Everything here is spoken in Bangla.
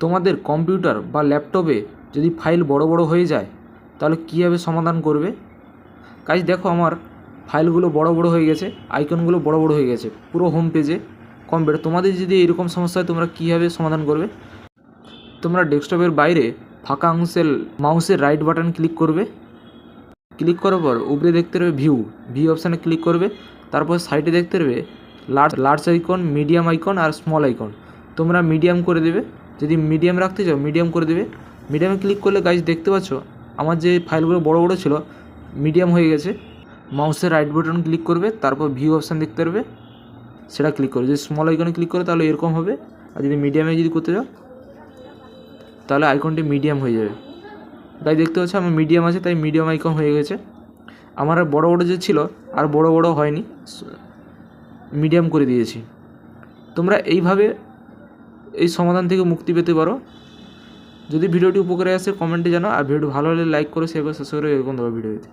তোমাদের কম্পিউটার বা ল্যাপটপে যদি ফাইল বড় বড় হয়ে যায়, তাহলে কীভাবে সমাধান করবে? কাজ দেখো আমার ফাইলগুলো বড় বড় হয়ে গেছে, আইকনগুলো বড় বড় হয়ে গেছে, পুরো হোম পেজে কম্পিউটার তোমাদের যদি এরকম সমস্যা হয়, তোমরা কীভাবে সমাধান করবে? তোমরা ডেস্কটপের বাইরে ফাঁকা অংশের মাউসের রাইট বাটন ক্লিক করবে। ক্লিক করার পর উপরে দেখতে পারবে ভিউ ভিউ অপশানে ক্লিক করবে। তারপর সাইডে দেখতে পারবে large large icon medium icon আর স্মল আইকন তোমরা মিডিয়াম করে দেবে। যদি মিডিয়াম রাখতে চাও মিডিয়াম করে দেবে। মিডিয়ামে ক্লিক করলে গাইজ দেখতে পাচ্ছ, আমার যে ফাইলগুলো বড় বড় ছিল মিডিয়াম হয়ে গেছে। মাউসের রাইট বাটন ক্লিক করবে, তারপর ভিউ অপশান দেখতে পারবে। সেটা ক্লিক করবে। যদি স্মল আইকনে ক্লিক করে, তাহলে এরকম হবে। আর যদি মিডিয়ামে যদি করতে যাও তাহলে আইকনটি মিডিয়াম হয়ে যাবে। তাই দেখতে পাচ্ছ, আমার মিডিয়াম আছে, তাই মিডিয়াম আইকন হয়ে গেছে। আমার আর বড় বড় যে ছিল, আর বড় বড় হয়নি। মিডিয়াম করে দিয়েছি। তোমরা এইভাবে এই সমাধান থেকে মুক্তি পেতে পারো। যদি ভিডিওটি উপকারে আসে কমেন্টে জানাও। আর ভিডিও ভালো হলে লাইক করে করে শেষ করে এরকম দেবো ভিডিওতে